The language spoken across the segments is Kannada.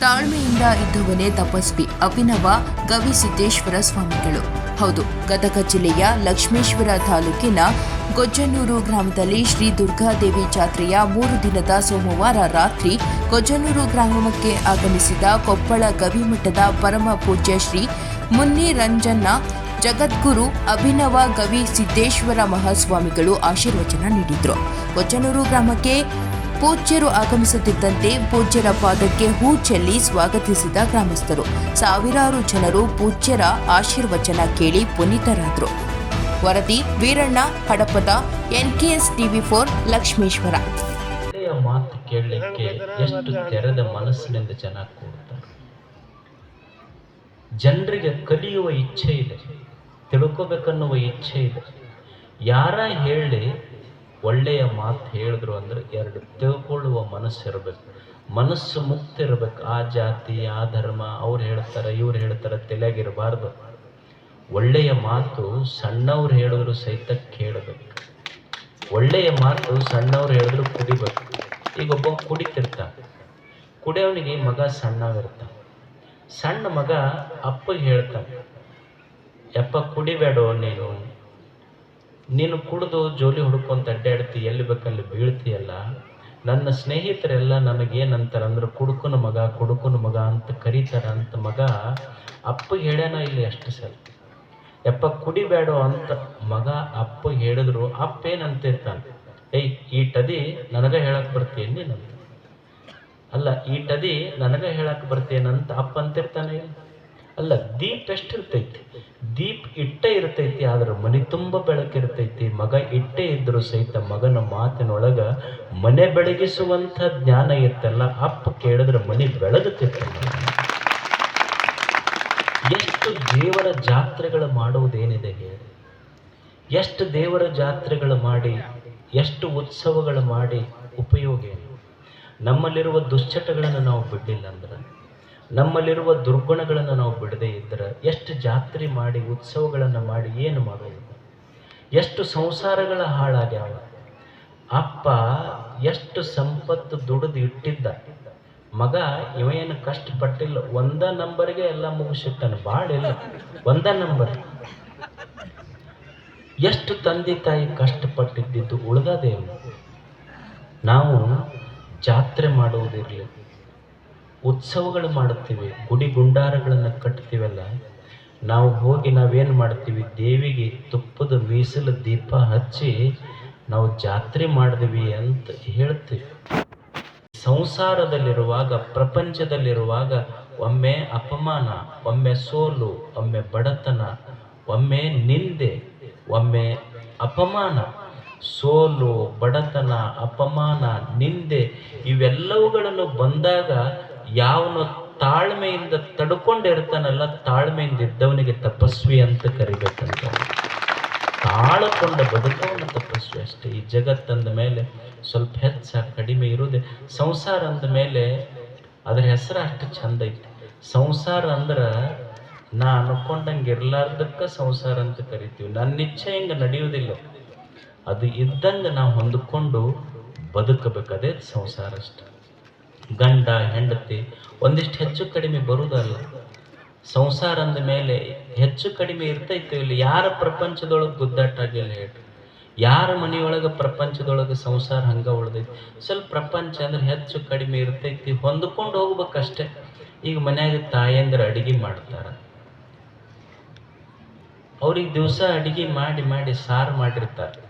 ತಾಳ್ಮೆಯಿಂದ ಇದ್ದವನೇ ತಪಸ್ವಿ ಅಭಿನವ ಗವಿಸಿದ್ದೇಶ್ವರ ಸ್ವಾಮಿಗಳು. ಹೌದು ಗದಗ ಜಿಲ್ಲೆಯ ಲಕ್ಷ್ಮೇಶ್ವರ ತಾಲೂಕಿನ ಗೊಜ್ಜನೂರು ಗ್ರಾಮದಲ್ಲಿ ಶ್ರೀ ದುರ್ಗಾದೇವಿ ಜಾತ್ರೆಯ ಮೂರು ದಿನದ ಸೋಮವಾರ ರಾತ್ರಿ ಗೊಜ್ಜನೂರು ಗ್ರಾಮಕ್ಕೆ ಆಗಮಿಸಿದ ಕೊಪ್ಪಳ ಗವಿಮಠದ ಪರಮ ಪೂಜ್ಯ ಶ್ರೀ ಮುನ್ನಿರಂಜನ್ನ ಜಗದ್ಗುರು ಅಭಿನವ ಗವಿ ಸಿದ್ದೇಶ್ವರ ಮಹಾಸ್ವಾಮಿಗಳು ಆಶೀರ್ವಚನ ನೀಡಿದರು. ಗೊಜ್ಜನೂರು ಗ್ರಾಮಕ್ಕೆ ಪೂಜ್ಯರು ಆಗಮಿಸುತ್ತಿದ್ದಂತೆ ಪೂಜ್ಯರ ಪಾದಕ್ಕೆ ಹೂ ಚೆಲ್ಲಿ ಸ್ವಾಗತಿಸಿದ ಗ್ರಾಮಸ್ಥರು. ಸಾವಿರಾರು ಜನರು ಪೂಜ್ಯರ ಆಶೀರ್ವಚನ ಕೇಳಿ ಪುನೀತರಾದರು. ವರದಿ, Veeranna, Hadapada, NKS TV four, Lakshmeshwar. ಮಾತು ಕೇಳಲಿಕ್ಕೆ ಎಷ್ಟು ತೆರೆದ ಮನಸ್ಸಿನಿಂದ ಜನ ಜನರಿಗೆ ಕಲಿಯುವ ಇಚ್ಛೆ ಇದೆ, ತಿಳ್ಕೋಬೇಕನ್ನುವ ಇಚ್ಛೆ ಇದೆ. ಯಾರ ಹೇಳಿ ಒಳ್ಳೆಯ ಮಾತು ಹೇಳಿದ್ರು ಅಂದ್ರೆ ಎರಡು ತಿಳ್ಕೊಳ್ಳುವ ಮನಸ್ಸು ಇರಬೇಕು. ಮನಸ್ಸು ಮುಕ್ತ ಇರಬೇಕು. ಆ ಜಾತಿ, ಆ ಧರ್ಮ, ಅವ್ರು ಹೇಳ್ತಾರೆ, ಇವ್ರು ಹೇಳ್ತಾರೆ ತಲೆಯಾಗಿರಬಾರ್ದು ಒಳ್ಳೆಯ ಮಾತು ಸಣ್ಣವ್ರು ಹೇಳಿದ್ರು ಸಹಿತ ಕೇಳಬೇಕು. ಒಳ್ಳೆಯ ಮಾತು ಸಣ್ಣವ್ರು ಹೇಳಿದ್ರು ಕುಡಿಬೇಕು. ಈಗ ಒಬ್ಬ ಕುಡಿತಿರ್ತಾನೆ. ಕುಡಿಯವನಿಗೆ ಮಗ ಸಣ್ಣವಿರ್ತಾನೆ. ಸಣ್ಣ ಮಗ ಅಪ್ಪಗೆ ಹೇಳ್ತಾನೆ, ಯಪ್ಪ ಕುಡಿಬೇಡೋ ನೀನು. ನೀನು ಕುಡಿದು ಜೋಲಿ ಹುಡ್ಕೊಂತ ಅಡ್ಡಾಡ್ತಿ, ಎಲ್ಲಿ ಬೇಕಲ್ಲಿ ಬೀಳ್ತೀಯಲ್ಲ? ನನ್ನ ಸ್ನೇಹಿತರೆಲ್ಲ ನನಗೇನಂತಾರೆ ಅಂದ್ರೆ, ಕುಡುಕನ ಮಗ ಕುಡುಕನ ಮಗ ಅಂತ ಕರೀತಾರ ಅಂತ ಮಗ ಅಪ್ಪ ಹೇಳ್ಯಾನ ಇಲ್ಲಿ ಅಷ್ಟು ಸಲ ಯಪ್ಪ, ಕುಡಿಬೇಡ ಅಂತ ಮಗ ಅಪ್ಪ ಹೇಳಿದ್ರು. ಅಪ್ಪ ಏನಂತಿರ್ತಾನೆ, ಏಯ್, ಈ ಟದಿ ನನಗ ಹೇಳಕ್ ಬರ್ತೀನಿ ನೀನು? ಅಲ್ಲ, ಈ ಟದಿ ನನಗ ಹೇಳಕ್ ಬರ್ತೇನಂತ ಅಪ್ಪ ಅಂತಿರ್ತಾನೆ ಇಲ್ಲ? ಅಲ್ಲ, ದೀಪ ಎಷ್ಟಿರ್ತೈತಿ? ದೀಪ್ ಇಟ್ಟೆ ಇರ್ತೈತಿ, ಆದ್ರೆ ಮನೆ ತುಂಬ ಬೆಳಕಿರ್ತೈತಿ. ಮಗ ಇಟ್ಟೆ ಇದ್ದರೂ ಸಹಿತ ಮಗನ ಮಾತಿನೊಳಗ ಮನೆ ಬೆಳಗಿಸುವಂಥ ಜ್ಞಾನ ಇತ್ತಲ್ಲ, ಅಪ್ಪ ಕೇಳಿದ್ರೆ ಮನೆ ಬೆಳಗುತ್ತಿತ್ತು. ಎಷ್ಟು ದೇವರ ಜಾತ್ರೆಗಳು ಮಾಡುವುದೇನಿದೆ ಹೇಳಿ? ಎಷ್ಟು ದೇವರ ಜಾತ್ರೆಗಳು ಮಾಡಿ, ಎಷ್ಟು ಉತ್ಸವಗಳು ಮಾಡಿ ಉಪಯೋಗ ಏನು? ನಮ್ಮಲ್ಲಿರುವ ದುಶ್ಚಟಗಳನ್ನು ನಾವು ಬಿಡಲಿಲ್ಲ ಅಂದ್ರೆ? ನಮ್ಮಲ್ಲಿರುವ ದುರ್ಗುಣಗಳನ್ನು ನಾವು ಬಿಡದೇ ಇದ್ದರೆ ಎಷ್ಟು ಜಾತ್ರೆ ಮಾಡಿ, ಉತ್ಸವಗಳನ್ನು ಮಾಡಿ, ಏನು ಮಾಡೋದು ಎಷ್ಟು ಸಂಸಾರಗಳ ಹಾಳಾಗ್ಯಾವ. ಅಪ್ಪ ಎಷ್ಟು ಸಂಪತ್ತು ದುಡಿದು ಇಟ್ಟಿದ್ದ. ಮಗ ಇವೇನು ಕಷ್ಟಪಟ್ಟಿಲ್ಲ. ಒಂದ ನಂಬರ್ಗೆ ಎಲ್ಲ ಮುಗಿಸಿಟ್ಟಾನ. ಭಾಳ ಇಲ್ಲ. ಒಂದ ನಂಬರ್. ಎಷ್ಟು ತಂದೆ ತಾಯಿ ಕಷ್ಟಪಟ್ಟಿದ್ದಿದ್ದು ಉಳ್ದದೇನು ನಾವು ಜಾತ್ರೆ ಮಾಡುವುದಿರಲಿ ಉತ್ಸವಗಳು ಮಾಡುತ್ತೇವೆ, ಗುಡಿ ಗುಂಡಾರಗಳನ್ನು ಕಟ್ತೀವಲ್ಲ, ನಾವು ಹೋಗಿ ನಾವೇನು ಮಾಡ್ತೀವಿ, ದೇವಿಗೆ ತುಪ್ಪದ ಮೀಸಲು ದೀಪ ಹಚ್ಚಿ ನಾವು ಜಾತ್ರೆ ಮಾಡಿದ್ವಿ ಅಂತ ಹೇಳ್ತೀವಿ. ಸಂಸಾರದಲ್ಲಿರುವಾಗ, ಪ್ರಪಂಚದಲ್ಲಿರುವಾಗ ಒಮ್ಮೆ ಅಪಮಾನ, ಒಮ್ಮೆ ಸೋಲು, ಒಮ್ಮೆ ಬಡತನ, ಒಮ್ಮೆ ನಿಂದೆ, ಒಮ್ಮೆ ಅಪಮಾನ, ಸೋಲು, ಬಡತನ, ಅಪಮಾನ, ನಿಂದೆ ಇವೆಲ್ಲವುಗಳನ್ನು ಬಂದಾಗ ಯಾವನು ತಾಳ್ಮೆಯಿಂದ ತಡ್ಕೊಂಡಿರ್ತಾನಲ್ಲ, ತಾಳ್ಮೆಯಿಂದ ಇದ್ದವನಿಗೆ ತಪಸ್ವಿ ಅಂತ ಕರಿಬೇಕಂತ. ತಾಳಕೊಂಡ ಬದುಕವನ ತಪಸ್ವಿ ಅಷ್ಟೇ. ಈ ಜಗತ್ತಂದ ಮೇಲೆ ಸ್ವಲ್ಪ ಹೆಚ್ಚ ಕಡಿಮೆ ಇರುವುದೇ, ಸಂಸಾರ ಅಂದ ಮೇಲೆ ಅದ್ರ ಹೆಸರು ಅಷ್ಟು ಚಂದ ಐತಿ. ಸಂಸಾರ ಅಂದ್ರೆ ನಾ ಅನ್ಕೊಂಡಂಗೆ ಇರ್ಲಾರ್ದಕ್ಕ ಸಂಸಾರ ಅಂತ ಕರಿತೀವಿ. ನನ್ನ ಇಚ್ಛೆ ಹಿಂಗೆ ನಡೆಯುವುದಿಲ್ಲ. ಅದು ಇದ್ದಂಗೆ ನಾವು ಹೊಂದಿಕೊಂಡು ಬದುಕಬೇಕು. ಸಂಸಾರ ಅಷ್ಟೆ. ಗಂಡ ಹೆಂಡತಿ ಒಂದಿಷ್ಟು ಹೆಚ್ಚು ಕಡಿಮೆ ಬರುವುದಲ್ಲ. ಸಂಸಾರ ಅಂದ ಮೇಲೆ ಹೆಚ್ಚು ಕಡಿಮೆ ಇರ್ತೈತೆ ಇಲ್ಲಿ, ಯಾರ ಪ್ರಪಂಚದೊಳಗೆ ಗುದ್ದಾಟಾಗಿಲ್ಲ ಹೇಳ್ರಿ. ಯಾರ ಮನೆಯೊಳಗೆ ಪ್ರಪಂಚದೊಳಗೆ ಸಂಸಾರ ಹಂಗ ಉಳ್ದೈತಿ. ಸ್ವಲ್ಪ ಪ್ರಪಂಚ ಅಂದ್ರೆ ಹೆಚ್ಚು ಕಡಿಮೆ ಇರ್ತೈತಿ, ಹೊಂದ್ಕೊಂಡು ಹೋಗ್ಬೇಕಷ್ಟೆ. ಈಗ ಮನ್ಯಾಗ ತಾಯಂದ್ರ ಅಡಿಗೆ ಮಾಡ್ತಾರ. ಅವ್ರಿಗೆ ದಿವಸ ಅಡಿಗೆ ಮಾಡಿ ಮಾಡಿ ಸಾರು ಮಾಡಿರ್ತಾರೆ.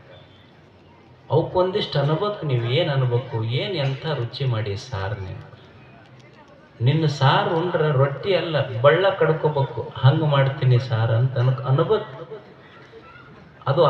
ಅವಕ್ಕೊಂದಿಷ್ಟು ಅನ್ಬೇಕು ನೀವು ಏನು ಅನ್ಬೇಕು, ಏನು ಎಂಥ ರುಚಿ ಮಾಡಿ ಸಾರು ನೀವು? ನಿನ್ನ ಸಾರು ಉಂಡ್ರೆ ರೊಟ್ಟಿ ಅಲ್ಲ, ಬಳ್ಳ ಕಡ್ಕೋಬೇಕು, ಹಂಗೆ ಮಾಡ್ತೀನಿ ಸಾರು ಅಂತ ಅನ್ಕ ಅನ್ಬೇಕು ಅದು